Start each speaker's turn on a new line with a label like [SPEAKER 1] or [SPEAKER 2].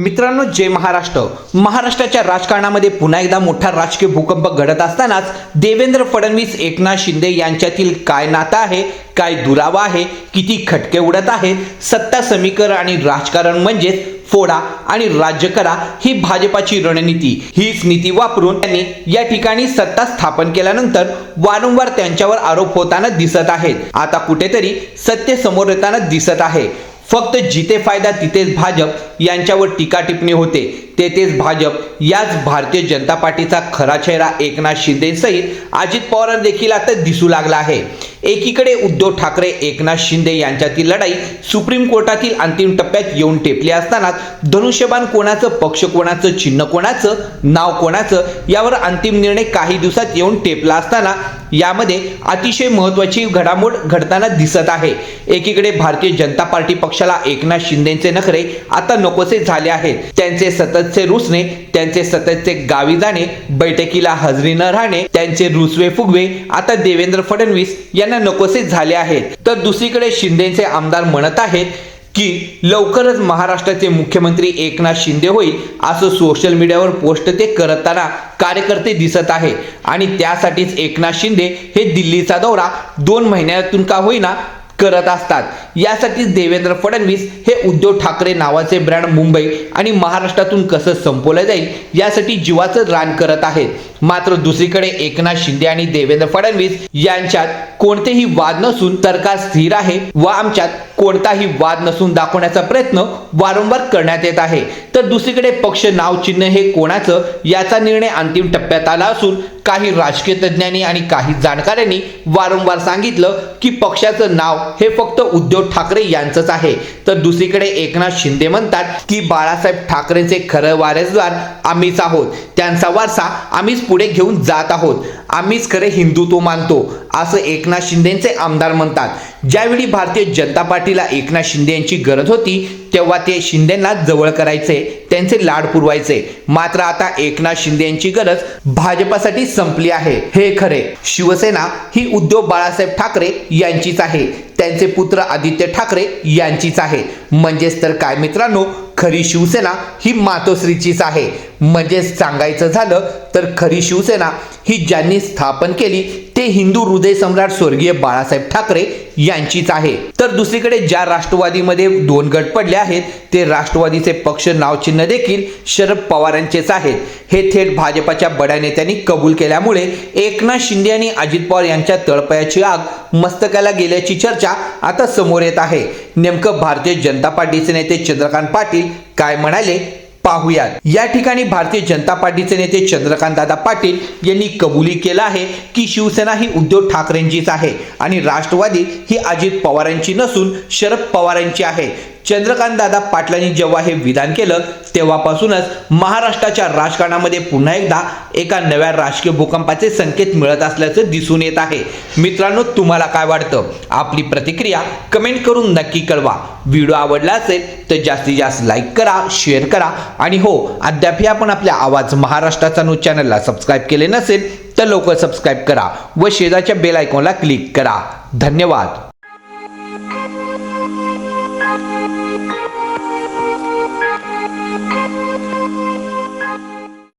[SPEAKER 1] मित्रांनो जय महाराष्ट्र. महाराष्ट्राच्या राजकारणामध्ये पुन्हा एकदा मोठा राजकीय भूकंप घडत असतानाच देवेंद्र फडणवीस एकनाथ शिंदे यांच्यातील काय नातं आहे काय दुरावा आहे किती खटके उडत आहेत सत्ता समीकरण आणि राजकारण म्हणजेच फोडा आणि राज्य करा ही भाजपाची रणनीती. हीच नीती वापरून त्यांनी या ठिकाणी सत्ता स्थापन केल्यानंतर वारंवार त्यांच्यावर आरोप होताना दिसत आहेत. आता कुठेतरी सत्य समोर येताना दिसत आहे. फक्त जिथे फायदा तिथेच भाजप यांच्यावर टीका टिप्पणी होते तेथेच भाजप याच भारतीय जनता पार्टीचा खरा चेहरा एकनाथ शिंदेसहित अजित पवार देखील आता दिसू लागला आहे. एकीकडे उद्धव ठाकरे एकनाथ शिंदे यांच्यातील लढाई सुप्रीम कोर्टातील अंतिम टप्प्यात येऊन टेपली असतानाच धनुष्यबाण कोणाचं पक्ष कोणाचं चिन्ह कोणाचं नाव कोणाचं यावर अंतिम निर्णय काही दिवसात येऊन टेपला असताना यामध्ये अतिशय महत्वाची घडामोड घडताना दिसत आहे. एकीकडे भारतीय जनता पार्टी पक्षाला एकनाथ शिंदेचे नखरे आता नकोसे झाले आहेत. त्यांचे सततचे रुसणे त्यांचे सततचे गावी जाणे बैठकीला हजरी न राहणे त्यांचे रुसवे फुगवे आता देवेंद्र फडणवीस यांना नकोसे झाले आहेत. तर दुसरीकडे शिंदेचे आमदार म्हणत आहेत की लवकरच महाराष्ट्राचे मुख्यमंत्री एकनाथ शिंदे होईल असं सोशल मीडियावर पोस्ट ते करताना कार्यकर्ते दिसत आहे. आणि त्यासाठीच एकनाथ शिंदे हे दिल्लीचा दौरा दोन महिन्यातून का होईना करत असतात. यासाठीच देवेंद्र फडणवीस हे उद्धव ठाकरे नावाचे ब्रँड मुंबई आणि महाराष्ट्रातून कसं संपवलं जाईल यासाठी जीवाचं रान करत आहेत. मात्र दुसरीकडे एकनाथ शिंदे आणि देवेंद्र फडणवीस यांच्यात कोणतेही वाद नसून सरकार स्थिर आहे व आमच्यात कोणताही वाद नसून दाखवण्याचा प्रयत्न वारंवार करण्यात येत आहे. तर दुसरीकडे पक्ष नाव चिन्ह हे कोणाचं याचा निर्णय अंतिम टप्प्यात आला असून काही राजकीय तज्ज्ञांनी आणि काही जाणकारांनी वारंवार सांगितलं की पक्षाचं नाव हे फक्त उद्धव ठाकरे यांचंच आहे. तर दुसरीकडे एकनाथ शिंदे म्हणतात की बाळासाहेब ठाकरेंचे खरं वारसदार आम्हीच आहोत. त्यांचा वारसा आम्हीच पुढे घेऊन जात आहोत. आम्हीच खरे हिंदुत्व मानतो असं एकनाथ शिंदेचे आमदार म्हणतात. ज्यावेळी भारतीय जनता पार्टीला एकनाथ शिंदे यांची गरज होती तेव्हा ते शिंदेना जवळ करायचे त्यांचे लाड पुरवायचे. मात्र आता एकनाथ शिंदे यांची गरज भाजपासाठी संपली आहे. हे खरे. शिवसेना ही उद्धव बाळासाहेब ठाकरे यांचीच आहे. त्यांचे पुत्र आदित्य ठाकरे यांचीच आहे. म्हणजेच तर काय मित्रांनो खरी शिवसेना ही मातोश्रीचीच आहे. म्हणजेच सांगायचं झालं तर खरी शिवसेना ही ज्यांनी स्थापन केली ते हिंदू हृदय सम्राट स्वर्गीय बाळासाहेब ठाकरे यांचीच आहे. तर दुसरीकडे ज्या राष्ट्रवादीमध्ये दोन गट पडले आहेत ते राष्ट्रवादीचे पक्ष नावचिन्ह देखील शरद पवारांचेच आहेत. हे थेट भाजपाच्या बड्या नेत्यांनी कबूल केल्यामुळे एकनाथ शिंदे आणि अजित पवार यांच्या तळपयाची आग मस्तकाला गेल्याची चर्चा आता समोर येत आहे. नेमकं भारतीय जनता पार्टीचे नेते चंद्रकांत पाटील काय म्हणाले पाहुयात. या ठिकाणी भारतीय जनता पार्टीचे नेते चंद्रकांत दादा पाटील यांनी कबुली केलं आहे की शिवसेना ही उद्धव ठाकरेंचीच आहे आणि राष्ट्रवादी ही अजित पवारांची नसून शरद पवारांची आहे. चंद्रकांत दादा पाटलांनी जेव्हा हे विधान केलं तेव्हापासूनच महाराष्ट्राच्या राजकारणामध्ये पुन्हा एकदा एका नव्या राजकीय भूकंपाचे संकेत मिळत असल्याचं दिसून येत आहे. मित्रांनो तुम्हाला काय वाटतं? आपली प्रतिक्रिया कमेंट करून नक्की कळवा. व्हिडिओ आवडला असेल तर जास्तीत जास्त लाईक करा शेअर करा आणि हो अद्यापही आपण आपल्या आवाज महाराष्ट्राचा न्यूज चॅनलला सबस्क्राईब केले नसेल तर लवकर सबस्क्राईब करा व शेजारच्या बेल आयकॉनला क्लिक करा. धन्यवाद.